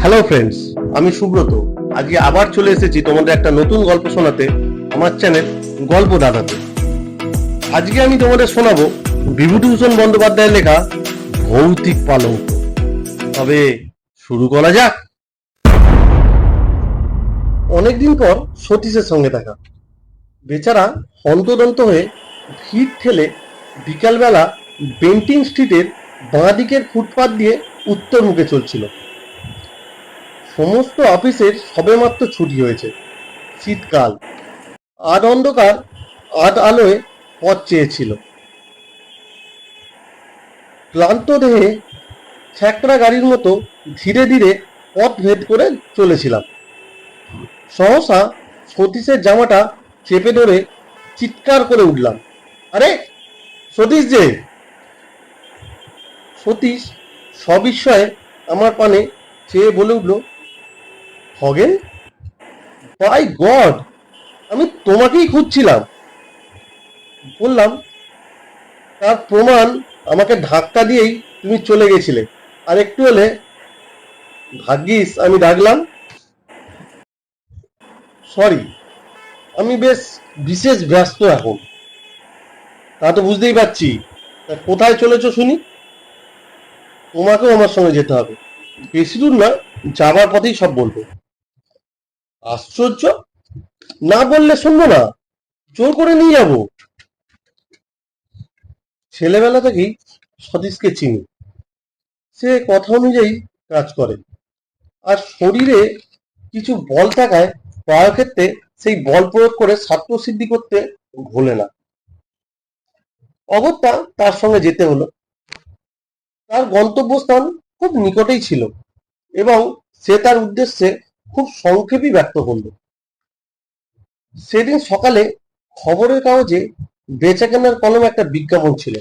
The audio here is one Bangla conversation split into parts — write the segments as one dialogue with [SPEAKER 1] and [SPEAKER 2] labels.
[SPEAKER 1] হ্যালো ফ্রেন্ডস আমি সুব্রত। আজকে আবার চলে এসেছি তোমাদের একটা নতুন গল্প শোনাতে, আমার চ্যানেল গল্প দাদাতে। আজকে আমি তোমাদের শোনাবো বিভূতিভূষণ বন্দ্যোপাধ্যায়ের লেখা ভৌতিক পালঙ্ক তবে শুরু করা যাক। অনেকদিন পর সতীশের সঙ্গে দেখা। বেচারা হন্তদন্ত হয়ে ভিড় ঠেলে বিকালবেলা বেন্টিং স্ট্রিটের বাঁ দিকের ফুটপাত দিয়ে উত্তর মুখে চলছিল। সমস্ত অফিসের সবেমাত্র ছুটি হয়েছে। শীতকাল। আধ অন্ধকার আধ আলোয় পথ চেয়েছিল। ক্লান্ত দেহে ছ্যাকড়া গাড়ির মতো ধীরে ধীরে পথ ভেদ করে চলেছিলাম। সহসা সতীশের জামাটা চেপে ধরে চিৎকার করে উঠলাম। আরে, সতীশ যে! সতীশ সবিস্ময়ে আমার পানে চেয়ে বলে উঠল খগেন বাই গড, আমি তোমাকেই খুঁজছিলাম। বললাম, তার প্রমাণ আমাকে ধাক্কা দিয়েই তুমি চলে গেছিলে। আর একটু হলে, ভাগ্যিস আমি ডাকলাম সরি, আমি বেশ বিশেষ ব্যস্ত এখন। তা তো বুঝতেই পারছি। কোথায় চলেছো শুনি? তোমাকেও আমার সঙ্গে যেতে হবে। বেশি দূর না, যাবার পথেই সব বলব। আশ্চর্য? না বললে শুনব না। জোর করে নিয়ে যাব। ছেলেবেলা থেকেই সতীশকে চিনি। সে কথা অনুযায়ী কাজ করে। আর শরীরে কিছু বল থাকায় প্রায় ক্ষেত্রে সেই বল প্রয়োগ করে স্বার্থ সিদ্ধি করতে ভোলে না। অগত্যা তার সঙ্গে যেতে হলো। তার গন্তব্যস্থান খুব নিকটেই ছিল এবং সে তার উদ্দেশ্যে খুব সংক্ষেপই ব্যক্ত করল। সেদিন সকালে খবরের কাগজে বেচাকেনার কলম একটা বিজ্ঞাপন ছিল।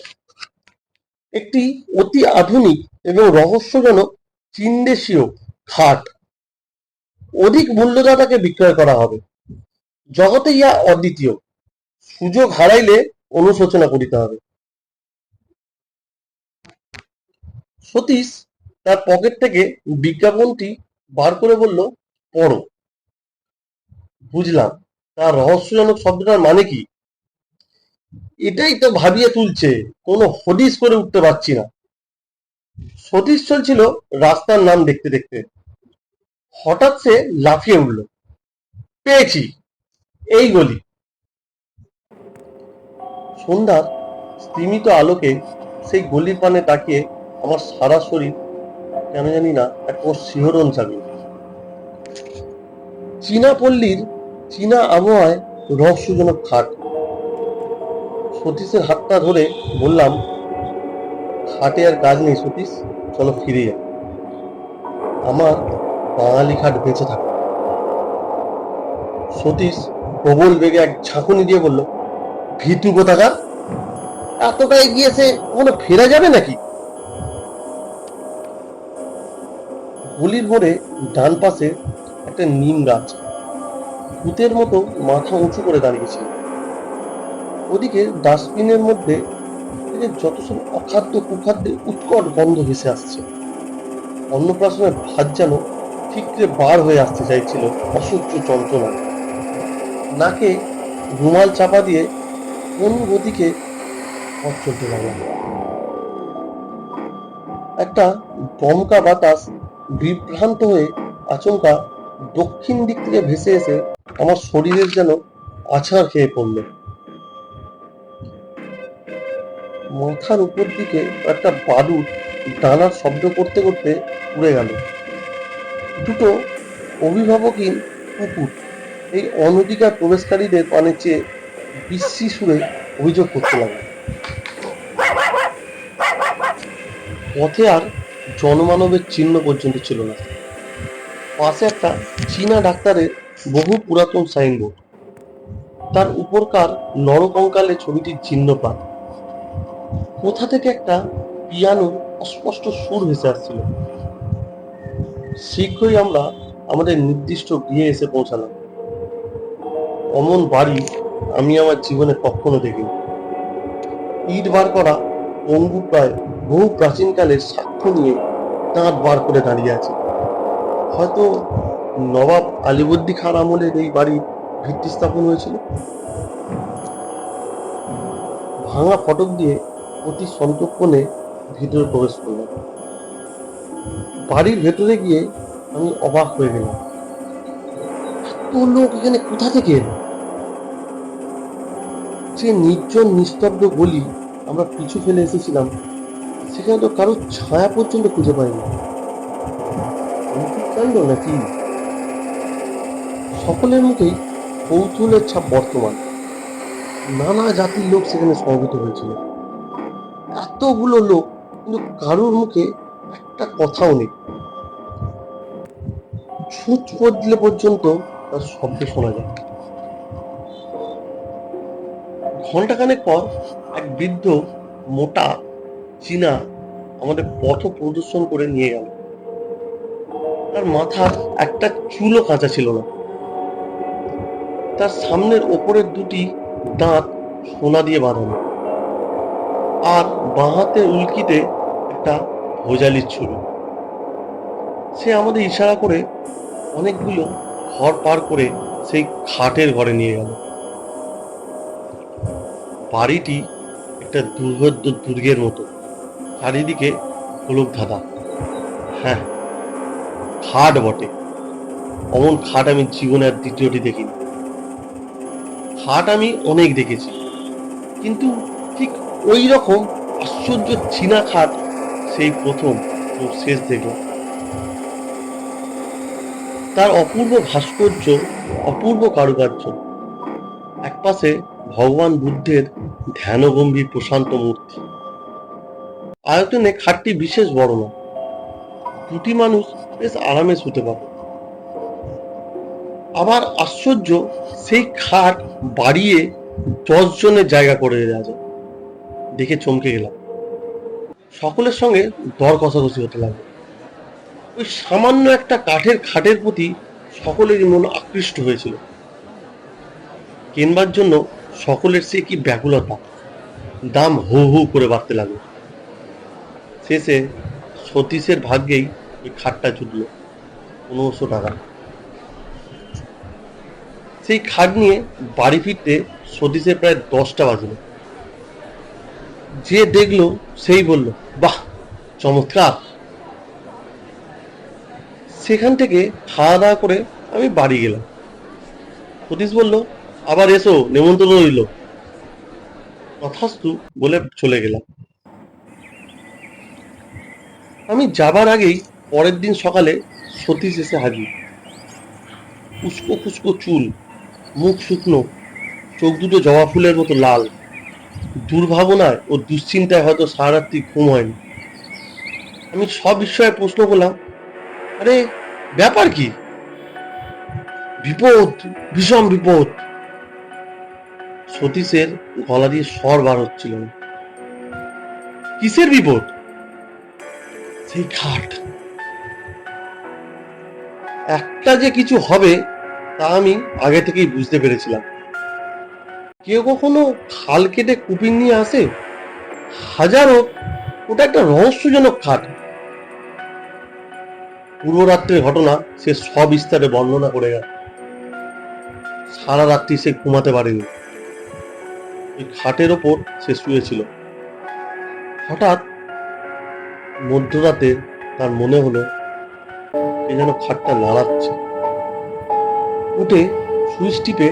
[SPEAKER 1] একটি অতি আধুনিক এবং রহস্যজনক চীনদেশীয় খাট। অধিক মূল্যদাতাকে বিক্রয় করা হবে। জগতে ইয়া অদ্বিতীয়। সুযোগ হারাইলে অনুশোচনা করিতে হবে। সতীশ তার পকেট থেকে বিজ্ঞাপনটি বার করে বলল পড়ো। বুঝলাম। তার রহস্যজনক শব্দটার মানে কি? এটাই তো ভাবিয়ে তুলছে, কোনো হদিস করে উঠতে পারছি না। সতীশ চলছিল রাস্তার নাম দেখতে দেখতে। হঠাৎ সে লাফিয়ে উঠল। পেয়েছি, এই গলি। সন্ধ্যার স্তিমিত আলোকে সেই গলির পানে তাকিয়ে আমার সারা শরীর কেন জানি না এক শিহরণ জাগে চীনা পল্লীর চীনা আবহাওয়ায় রহস্যজনক খাট। সতীশের হাতটা ধরে বললাম, খাটে আর কাজ নেই সতীশ, চলো ফিরে যাই। আমার বাঙালি খাট বেঁচে থাকে সতীশ প্রবল বেগে এক ঝাঁকুনি দিয়ে বলল ভীতু কোথাকার? এতটা এগিয়েছে কখনো ফেরা যাবে নাকি? গলির মোড়ে ডান পাশে একটা নিম গাছ। ভূতের মতো মাথা উঁচু করে দাঁড়িয়েছিল ওদিকে ডাস্টবিনের মধ্যে যত সব অখাদ্য কুখাদ্যের উৎকট গন্ধ ভেসে আসছে। অন্নপ্রাশনের ভাত যেন ঠিকরে বার হয়ে আসতে চাইছিল অসহ্য যন্ত্রণা নাকে রুমাল চাপা দিয়ে কোন গতিকে পথ চলতে লাগলাম একটা দমকা বাতাস বিভ্রান্ত হয়ে আচমকা দক্ষিণ দিক থেকে ভেসে এসে আমার শরীরের যেন আছাড় খেয়ে পড়ল। মাথার উপর দিকে একটা বাদুর ডানার শব্দ করতে করতে উড়ে গেল। দুটো অভিভাবকহীন কুকুর, এই অনধিকার প্রবেশকারীদের পানে চেয়ে বিশ্রী সুরে অভিযোগ করতে লাগল। পথে আর জনমানবের চিহ্ন পর্যন্ত ছিল না। পাশে একটা চীনা ডাক্তারের বহু পুরাতন সাইনবোর্ড। তার উপরকার নরকঙ্কালে ছবিটির চিহ্নপাত। কোথা থেকে একটা পিয়ানোর অস্পষ্ট সুর ভেসে আসছিল। শীঘ্রই আমরা আমাদের নির্দিষ্ট গৃহে এসে পৌঁছালাম। অমন বাড়ি আমি আমার জীবনে কখনো দেখিনি। ইট বার করা পঙ্গু প্রায় বহু প্রাচীনকালের সাক্ষ্য নিয়ে দাঁত বার করে দাঁড়িয়ে আছে। হয়তো নবাব আলিবর্দি খান আমলের এই বাড়ির ভিত্তি স্থাপন হয়েছিল। ভাঙা ফটক দিয়ে অতি সন্তর্পণে ভিতরে প্রবেশ করলাম। বাড়ির ভেতরে গিয়ে আমি অবাক হয়ে গেলাম। এত লোক এখানে কোথা থেকে এলো? যে নির্জন নিস্তব্ধ গলি আমরা পিছু ফেলে এসেছিলাম, সেখানে তো কারোর ছায়া পর্যন্ত খুঁজে পাইনি। কাণ্ড নাকি? সকলের মুখেই কৌতূহলের ছাপ বর্তমান। নানা জাতির লোক সেখানে সমবেত হয়েছিল। এতগুলো লোক, কিন্তু কারোর মুখে একটা কথাও নেই। ছুঁচ বদলে পর্যন্ত তার শব্দ শোনা যায়। ঘন্টাখানেক পর এক বৃদ্ধ মোটা, চীনা, আমাদের পথ প্রদর্শন করে নিয়ে গেল। তার মাথার একটা চুলও কাঁচা ছিল না। তার সামনের ওপরের দুটি দাঁত সোনা দিয়ে বাঁধানো। আর বাঁ হাতের উল্কিতে একটা ভোজালির ছুরি। সে আমাদের ইশারা করে অনেকগুলো ঘর পার করে সেই খাটের ঘরে নিয়ে গেল। বাড়িটি একটা দুর্ভেদ্য দুর্গের মতো। চারিদিকে গোলক ধাঁধা হ্যাঁ খাট বটে। অমন খাট আমি জীবনে আর দ্বিতীয়টি দেখিনি। খাট আমি অনেক দেখেছি। কিন্তু ঠিক ওই রকম আশ্চর্য চীনা খাট সেই প্রথম ও শেষ দেখলাম। তার অপূর্ব ভাস্কর্য, অপূর্ব কারুকার্য। একপাশে ভগবান বুদ্ধের ধ্যানগম্ভীর প্রশান্ত মূর্তি। আয়তনে খাটটি বিশেষ বড় না দুটি মানুষ বেশ আরামে শুতে পারে আবার আশ্চর্য, সেই খাট বাড়িয়ে দশ জনের জায়গা করে দেওয়া যায়। দেখে চমকে গেলাম। সকলের সঙ্গে দর কষাকষি হতে লাগল। ওই সামান্য একটা কাঠের খাটের প্রতি সকলেরই মন আকৃষ্ট হয়েছিল। কেনবার জন্য সকলের সে কি ব্যাকুলতা, দাম হু হু করে বাড়তে লাগল। শেষে সতীশের ভাগ্যেই ওই খাটটা জুটল, পনেরোশো টাকা। সেই খাট নিয়ে বাড়ি ফিরতে সতীশের প্রায় দশটা বাজল। যে দেখল সেই বলল, বাহ, চমৎকার! সেখান থেকে খাওয়া দাওয়া করে আমি বাড়ি গেলাম। সতীশ বলল, আবার এসো, নেমন্তন্ন রইল। তথাস্তু বলে চলে গেলাম। আমি যাবার আগেই পরের দিন সকালে সতীশ এসে হাজির। উস্কো খুস্কো চুল, মুখ শুকনো, চোখ দুটো জবা ফুলের মতো লাল। দুর্ভাবনায় ও দুশ্চিন্তায় হয়তো সারারাত্রি ঘুম হয়নি। আমি সব বিষয়ে প্রশ্ন করলাম, আরে, ব্যাপার কি? বিপদ, ভীষণ বিপদ। সতীশের গলা দিয়ে স্বর বার হচ্ছিল কিসের বিপদ? সেই খাট একটা যে কিছু হবে, তা আমি আগে থেকেই বুঝতে পেরেছিলাম। কেউ কখনো খাল কেটে কুপিন নিয়ে আসে? হাজারো, ওটা একটা রহস্যজনক খাট পূর্ব রাত্রের ঘটনা সে সব সবিস্তারে বর্ণনা করে গেল। সারা রাত্রি সে ঘুমাতে পারেনি। ওই খাটের ওপর সে শুয়েছিল। হঠাৎ মধ্যরাতে তার মনে হলো এ যেন খাটটা নাড়াচ্ছে। উঠে সুইচ টিপে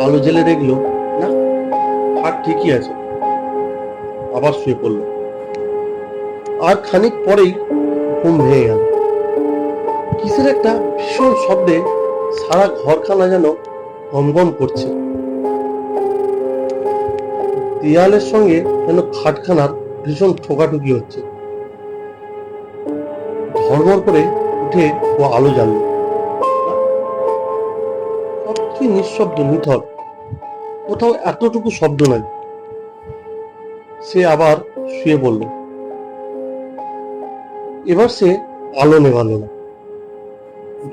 [SPEAKER 1] আলো জেলে দেখল, না, খাট ঠিকই আছে। আবার শুয়ে পড়ল। আর খানিক পরেই ঘুম ভেঙে গেল। কিসের একটা ভীষণ শব্দে সারা ঘরখানা যেন গমগম করছে। দেয়ালের সঙ্গে যেন খাটখানার ভীষণ ঠোকাঠুকি হচ্ছে। ধরমর করে উঠে ও আলো জ্বালল। সবকি নিঃশব্দ, নিথর? কোথাও এতটুকু শব্দ নাই। সে আবার শুয়ে পড়ল। এবার সে আলো নেভালো। না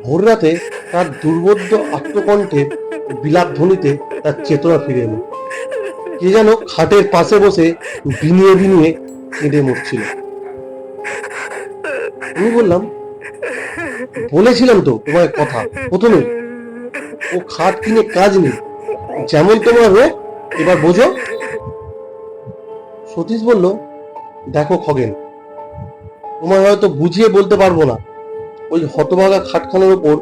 [SPEAKER 1] ভোর রাতে তার দুর্বোধ্য আত্মকণ্ঠে বিলাপ ধ্বনিতে তার চেতনা ফিরে এলো। কে যেন খাটের পাশে বসে বিনিয়ে বিনিয়ে কেঁদে মরছিল। আমি বললাম, বলেছিলাম তো তোমার কথা, প্রথমে। ও খাট কিনে কাজ নেই। যেমন তোমার রোগ এবার বোঝো। সতীশ বলল, দেখো খগেন, তোমায় হয়তো বুঝিয়ে বলতে পারব না। ওই হতভাগা খাটখানার উপর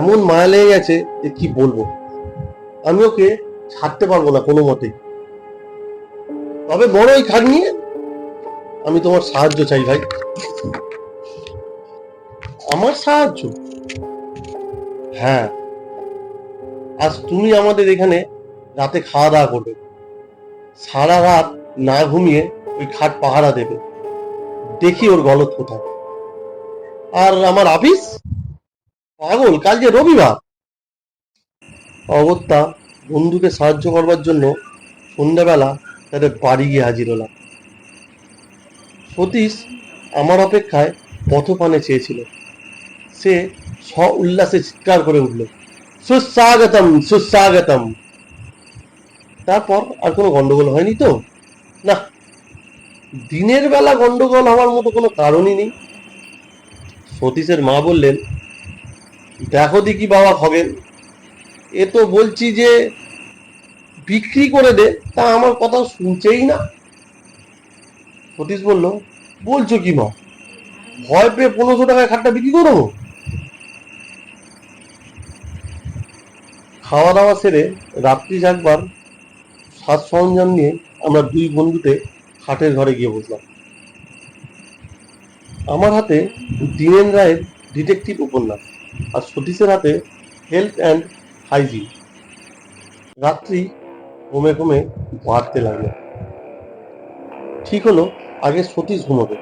[SPEAKER 1] এমন মায়া লেগে গেছে যে কি বলব। আমি ওকে ছাড়তে পারব না কোনো মতেই তবে বড় ওই খাট নিয়ে আমি তোমার সাহায্য চাই ভাই। আমার সাহায্য? হ্যাঁ। আজ তুমি আমাদের এখানে রাতে খাওয়া দাওয়া করবে। সারা রাত না ঘুমিয়ে ওই খাট পাহারা দেবে। দেখি ওর গলত কোথায়। আর আমার অফিস পাগল, কাল যে রবিবার। অগত্যা, বন্ধুকে সাহায্য করবার জন্য সন্ধ্যাবেলা তাদের বাড়ি গিয়ে হাজির হলাম। সতীশ আমার অপেক্ষায় পথপানে চেয়েছিল। সে স্ব উল্লাসে চিৎকার করে উঠল, সুস্বাগতম সুস্বাগতম। তারপর আর কোনো গন্ডগোল হয়নি তো? না, দিনের বেলা গন্ডগোল হওয়ার মতো কোনো কারণই নেই। সতীশের মা বললেন, দেখো দেখি বাবা খগেন, এ তো বলছি যে বিক্রি করে দে, তা আমার কথা শুনছেই না। সতীশ বলল, বলছো কি মা? ভয় পেয়ে পনেরোশো টাকায় খাটটা বিক্রি করো খাওয়া দাওয়া সেরে রাত্রি জাগবার সাজ সরঞ্জাম নিয়ে আমরা দুই বন্ধুতে খাটের ঘরে গিয়ে বসলাম। আমার হাতে দীনেন রায়ের ডিটেকটিভ উপন্যাস আর সতীশের হাতে হেলথ অ্যান্ড হাইজিন রাত্রি ঘুমে ঘুমে বাড়তে লাগল। ঠিক হলো, আগে সতীশ ঘুমাবে,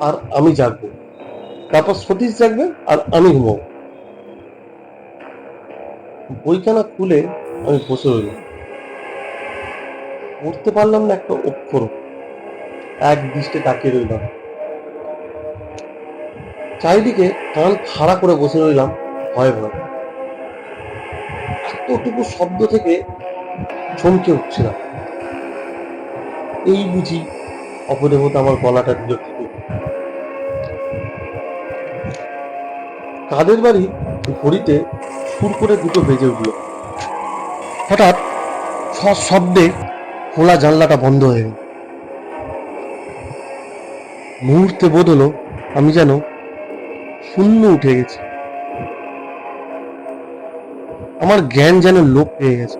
[SPEAKER 1] আর আমি জাগবো। তারপর সতীশ জাগবে আর আমি ঘুমাবো। বইখানা খুলে আমি বসে রইলাম। পড়তে পারলাম না একটা অক্ষর। এক দৃষ্টে তাকিয়ে রইলাম। চারিদিকে কান খাড়া করে বসে রইলাম, ভয় ভয়। এতটুকু শব্দ থেকে চমকে উঠছিলাম। এই বুঝি অপদেবতা আমার গলাটা দিল কাদের বাড়ি ঘড়িতে সুর করে দুটো বেজে উঠল। হঠাৎ শব্দে খোলা জানলাটা বন্ধ হয়ে গেল। মুহূর্তে বোধ হলো আমি যেন শূন্য উঠে গেছি। আমার জ্ঞান যেন লোপ পেয়ে গেছে।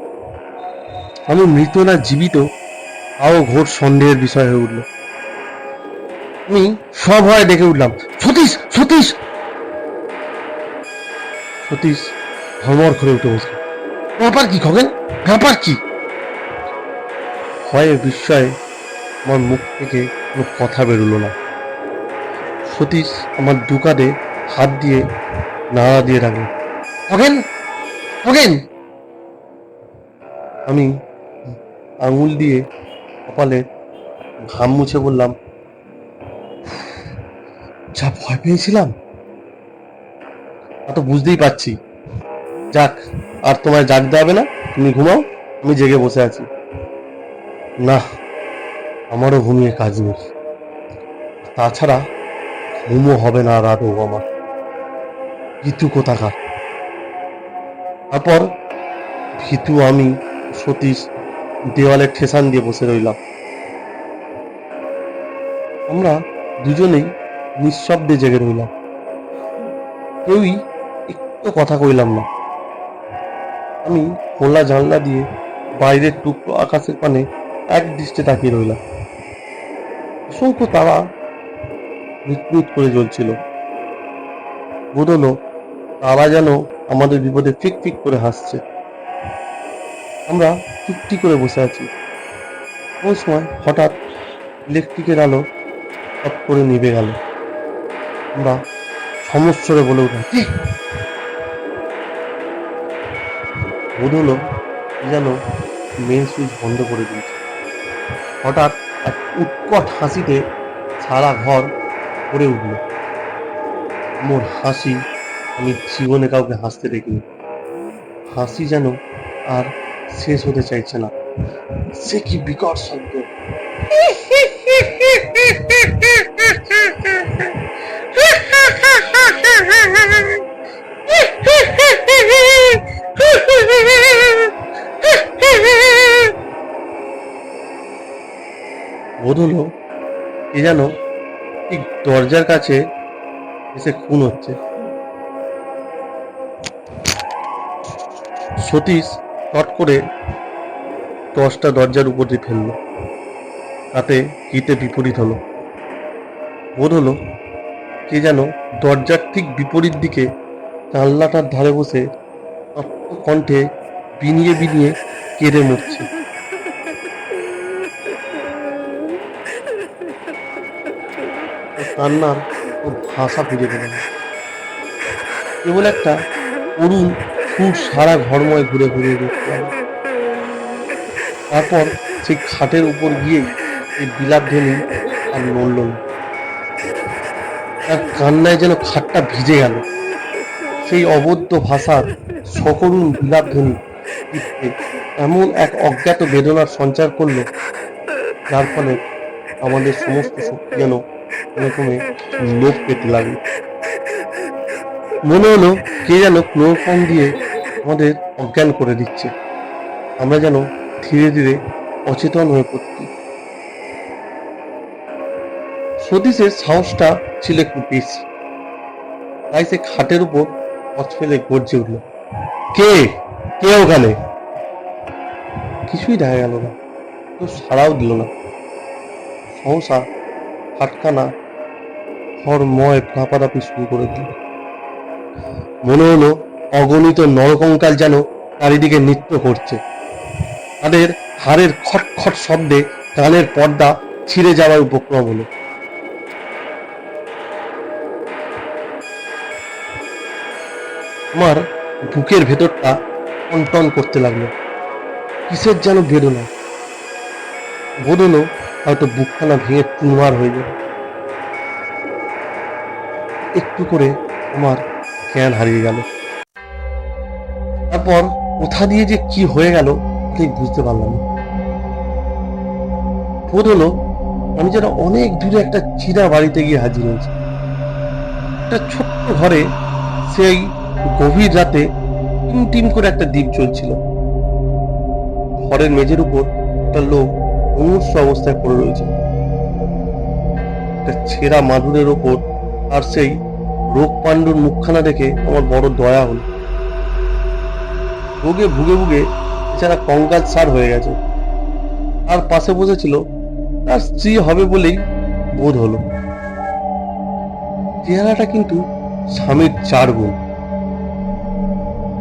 [SPEAKER 1] আমি মৃত না জীবিত, তাও ঘোর সন্দেহের বিষয় হয়ে উঠল। আমি সব হয় ডেকে উঠলাম, সতীশ সতীশ! সতীশ ভ্রমর করে উঠে বসল। ব্যাপার কি খগেন? ব্যাপার কি? ভয়ে বিস্ময়ে আমার মুখ থেকে কোনো কথা বেরোলো না। সতীশ আমার দুকাদে হাত দিয়ে নাড়া দিয়ে রাখল খগেন? খগেন? আমি আঙুল দিয়ে কপালে ঘাম মুছে বললাম যা ভয় পেয়েছিলাম? তা তো বুঝতেই পারছি। যাক, আর তোমায় জাগতে হবে না। তুমি ঘুমাও, আমি জেগে বসে আছি। না, আমারও ঘুমিয়ে কাজ নেই। তাছাড়া ঘুমও হবে না রাতও আমার। ভীতু কোথাকার? তারপর ভীতু, আমি, সতীশ দেওয়ালে ঠেসান দিয়ে বসে রইলাম। আমরা দুজনেই নিঃশব্দে জেগে রইলাম। কেউই একটু কথা কইলাম না। আমি খোলা জানলা দিয়ে বাইরের টুকরো আকাশের পানে এক দৃষ্টে তাকিয়ে রইলাম। অসংখ্য তারা মিটমিট করে জ্বলছিল। বোধ হলো তারা যেন আমাদের বিপদে ফিক ফিক করে হাসছে। আমরা চুপটি করে বসে আছি। ওই সময় হঠাৎ ইলেকট্রিকের আলো সব করে নিভে গেল। আমরা সমস্যরে বলে "কি?" বোধ হলো যেন মেন সুইচ বন্ধ করে দিয়েছে। হঠাৎ এক উৎকট হাসিতে সারা ঘর ভরে উঠল। মোর হাসি, আমি জীবনে কাউকে হাসতে দেখিনি। হাসি যেন আর শেষ হতে চাইছে না। সে কি বিকট শব্দ। বোধ হলো কে যেন ঠিক দরজার কাছে এসে খুন হচ্ছে। সতীশ চট করে টসটা দরজার উপর দিয়ে ফেলল, তাতে হিতে বিপরীত হলো। বোধ হলো কে যেন দরজার ঠিক বিপরীত দিকে জানলাটার ধারে বসে কণ্ঠে বিনিয়ে বিনিয়ে কেড়ে মরছে। কান্নার ও ভাষা খুঁজে পেল না কেবল একটা অরুণ সুর সারা ঘরময় ঘুরে ঘুরে দেখতে। তারপর সেই খাটের উপর গিয়েই এই বিলাপ ধ্বনি আর নড়ল তার কান্নায় যেন খাটটা ভিজে গেল সেই অবদ্ধ ভাষার সকরুণ বিলাপ ধ্বনি এমন এক অজ্ঞাত বেদনার সঞ্চার করল, যার ফলে আমাদের সমস্ত শক্তি যেন লোপ পেতে মনে হলো কে যেন ক্লোরোফর্ম দিয়ে আমাদের অজ্ঞান করে দিচ্ছে। আমরা যেন ধীরে ধীরে অচেতন হয়ে পড়ছি। সতীশের সাহসটা ছিল একটু বেশি। তাই সে খাটের উপর পথ ফেলে গর্জে উঠল, কে? কে ওখানে? কিছুই দেখা গেল না। কেউ সাড়াও দিল না। সহসা হাটখানা হরময় ফাঁপাদাপি শুরু করে দিল। মনে হলো অগণিত নরকঙ্কাল যেন চারিদিকে নৃত্য করছে। তাদের হাড়ের খটখট শব্দে কানের পর্দা ছিঁড়ে যাওয়ার উপক্রম হলো। আমার বুকের ভেতরটা টনটন করতে লাগল। কিসের যেন বেরোনা বোধ হলো হয়তো বুকখানা ভেঙে চুরমার হয়ে যাবে একটু করে আমার জ্ঞান হারিয়ে গেল। তারপর কোথা দিয়ে যে কি হয়ে গেল, ঠিক বুঝতে পারলাম না। বোধ হলো আমি যেন অনেক দূরে একটা চিরা বাড়িতে গিয়ে হাজির হয়েছি। একটা ছোট্ট ঘরে সেই গভীর রাতে টিম টিম করে একটা দ্বীপ চলছিল। ঘরের মেঝের উপর একটা লোক মুমূর্ষ অবস্থায় পড়ে রয়েছে। একটা ছেঁড়া মাদুরের ওপর আর সেই রোগ পাণ্ডুর মুখখানা দেখে আমার বড় দয়া হলো। রোগে ভুগে ভুগে এছাড়া কঙ্কাল সার হয়ে গেছে। আর পাশে বসেছিল, তার স্ত্রী হবে বলেই বোধ হলো। চেহারাটা কিন্তু স্বামীর চার গুণ।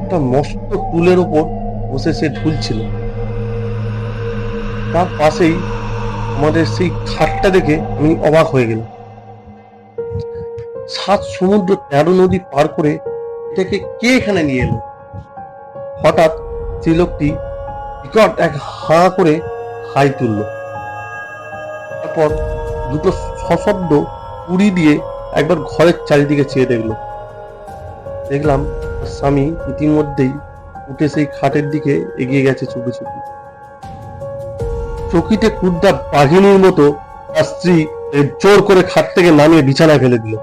[SPEAKER 1] একটা মস্ত টুলের ওপর বসে সে ঝুলছিল তার পাশেই আমাদের সেই খাটটা দেখে আমি অবাক হয়ে গেলাম। সাত সমুদ্র তেরো নদী পার করে এটাকে কে এখানে নিয়ে এলো? হঠাৎ সেই লোকটি বিকট এক হাঁ করে হাই তুলল। তারপর দুটো সশব্দ উড়ি দিয়ে একবার ঘরের চারিদিকে চেয়ে দেখল। দেখলাম স্বামী ইতিমধ্যেই উঠে সেই খাটের দিকে এগিয়ে গেছে চুপি চুপি চকিতে কুদ্দা বাঘিনীর মতো তার স্ত্রী জোর করে খাট থেকে নামিয়ে বিছানায় ফেলে দিল।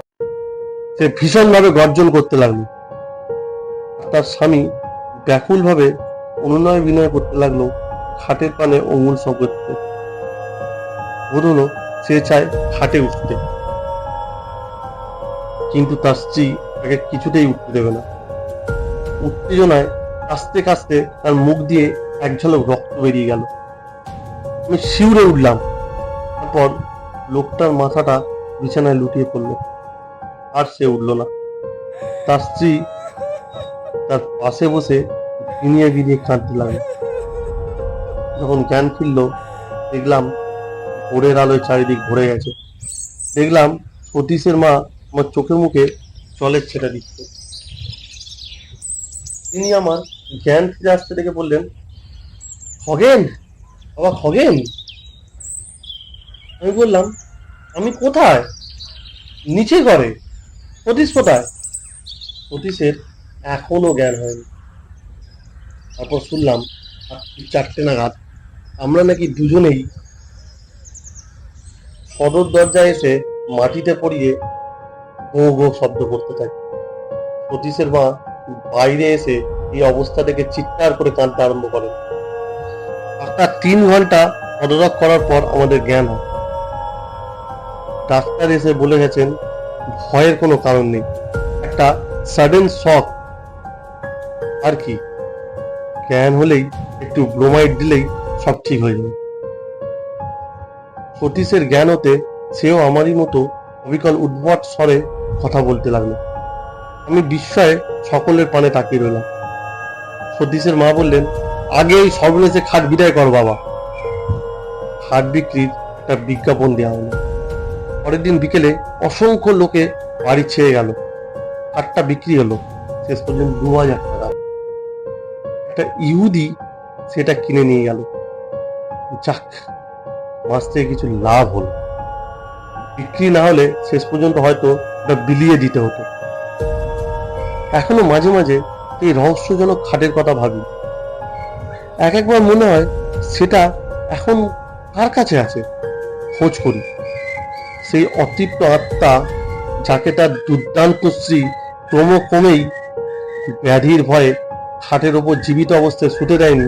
[SPEAKER 1] সে ভীষণভাবে গর্জন করতে লাগল। তার স্বামী ব্যাকুলভাবে অনুনয় বিনয় করতে লাগল খাটের পানে অঙ্গুল সংকটতে বোধ হলো সে চায় খাটে উঠতে। কিন্তু তার স্ত্রী তাকে কিছুতেই উঠতে দেবে না। উত্তেজনায় কাস্তে কাস্তে তার মুখ দিয়ে এক ঝলক রক্ত বেরিয়ে গেল। আমি শিউরে উঠলাম। তারপর লোকটার মাথাটা বিছানায় লুটিয়ে পড়ল। আর সে উঠল না। তার স্ত্রী তার পাশে বসে বিনিয়ে বিনিয়ে কাঁদতে লাগল। যখন জ্ঞান ফিরল, দেখলাম ভোরের আলোয় চারিদিক ভরে গেছে। দেখলাম সতীশের মা আমার চোখে মুখে জলের ছেটা দিচ্ছে। তিনি আমার জ্ঞান ফিরে আসতে দেখে বললেন, খগেন, বাবা খগেন। আমি বললাম, আমি কোথায়? নিচে ঘরে। সতীশ কোথায়? সতীশের এখনও জ্ঞান হয়নি। তারপর শুনলাম চারটে নাগাদ আমরা নাকি দুজনেই সদর দরজায় এসে মাটিতে পড়িয়ে গো গো শব্দ করতে থাকি সতীশের মা বাইরে এসে এই অবস্থা থেকে চিৎকার করে কাঁদতে আরম্ভ করেন। একটা তিন ঘণ্টা পদত্যাগ করার পর আমাদের জ্ঞান হয়। ডাক্তার এসে বলে গেছেন ভয়ের কোনো কারণ নেই। একটা সাডেন শক আর কি? জ্ঞান হলেই, একটু ব্রোমাইড দিলেই সব ঠিক হয়ে যাবে। সতীশের জ্ঞান হতে সেও আমারই মতো অবিকল উদ্ভট স্বরে কথা বলতে লাগল। আমি বিস্ময়ে সকলের পানে তাকিয়ে রইলাম। সতীশের মা বললেন, আগে এই সর্বনেশে খাট বিদায় কর বাবা। খাট বিক্রির একটা বিজ্ঞাপন দেওয়া হলো। পরের দিন বিকেলে অসংখ্য লোকে বাড়ি ছেড়ে গেল। খাটটা বিক্রি হলো। শেষ পর্যন্ত দু হাজার টাকা। একটা ইহুদি সেটা কিনে নিয়ে গেল। যাক, মাস থেকে কিছু লাভ হলো। বিক্রি না হলে শেষ পর্যন্ত হয়তো ওটা বিলিয়ে দিতে হতো। এখনও মাঝে মাঝে এই রহস্যজনক খাটের কথা ভাবি। এক একবার মনে হয় সেটা এখন কার কাছে আছে? খোঁজ করি। সেই অতৃপ্ত আত্মা যাকে তার দুর্দান্ত স্ত্রী ক্রমক্রমেই ব্যাধির ভয়ে খাটের ওপর জীবিত অবস্থায় শুতে দেয়নি,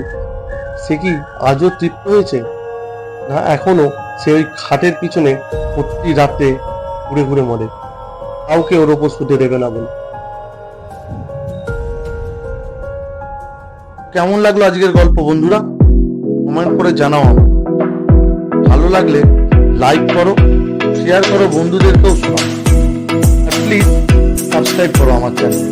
[SPEAKER 1] সে কি আজও তৃপ্ত হয়েছে? না এখনও সে ওই খাটের পিছনে প্রতি রাতে ঘুরে ঘুরে মরে। কাউকে ওর ওপর শুতে দেবে না বলে।
[SPEAKER 2] কেমন লাগল আজকের গল্প বন্ধুরা? কমেন্ট করে জানাও ভালো লাগলে লাইক করো। শেয়ার করো বন্ধুদেরকেও শোনাও। প্লিজ সাবস্ক্রাইব করো আমার চ্যানেল